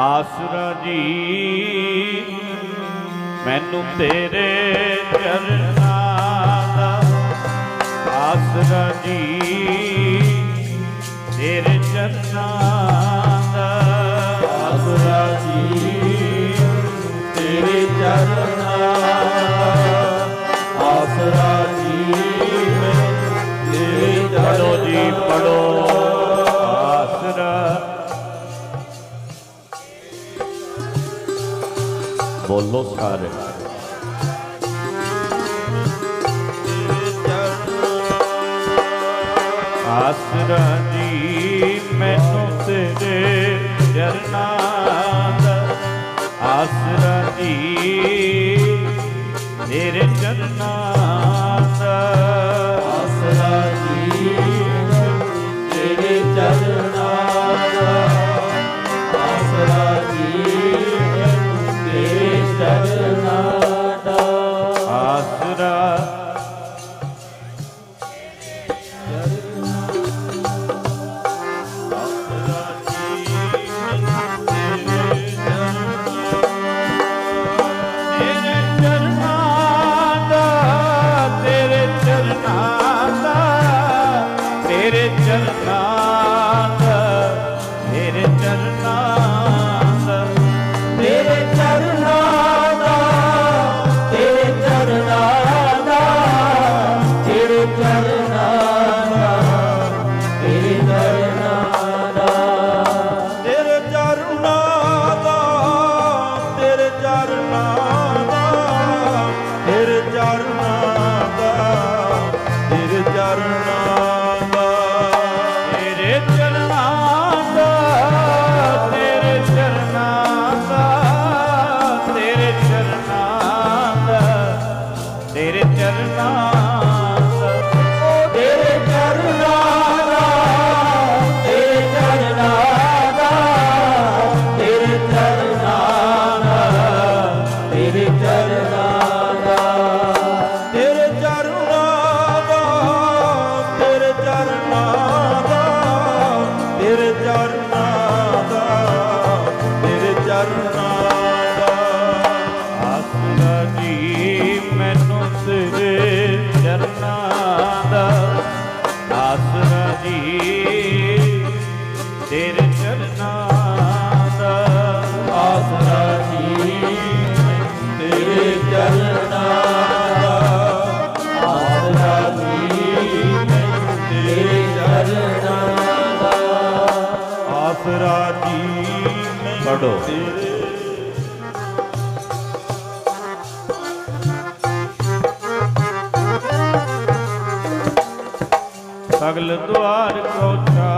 ਆਸਰਾ ਜੀ ਮੈਨੂੰ ਤੇਰੇ ਚਰਨਾਂ ਦਾ ਆਸਰਾ ਜੀ ਤੇਰੇ ਚਰਨਾਂ ਬੋਲੋ ਸਾਰੇ ਆਸਰਾ ਜੀ ਮੈਨੂੰ ਤੇਰੇ ਚਰਨਾਂ ਦਾ ਆਸਰਾ ਜੀ ਤੇਰੇ ਚਰਨਾਂ ਦਾ ਆਸਰਾ ਜੀ ਤੇਰੇ ਚਰਨਾਂ ਦਾ ਆਸਰਾ Allah ਆਸਰਾ ਜੀ ਤੇਰੇ ਚਰਨਾਂ ਦਾ ਆਸਰਾ ਜੀ ਤੇਰੇ ਚਰਨਾਂ ਦਾ ਆਸਰਾ ਜੀ ਤੇਰੇ ਚਰਨਾਂ ਦਾ ਆਸਰਾ ਜੀ ਪੜੋ ਅਗਲ ਦੁਆਰ ਕੋ ਚਾ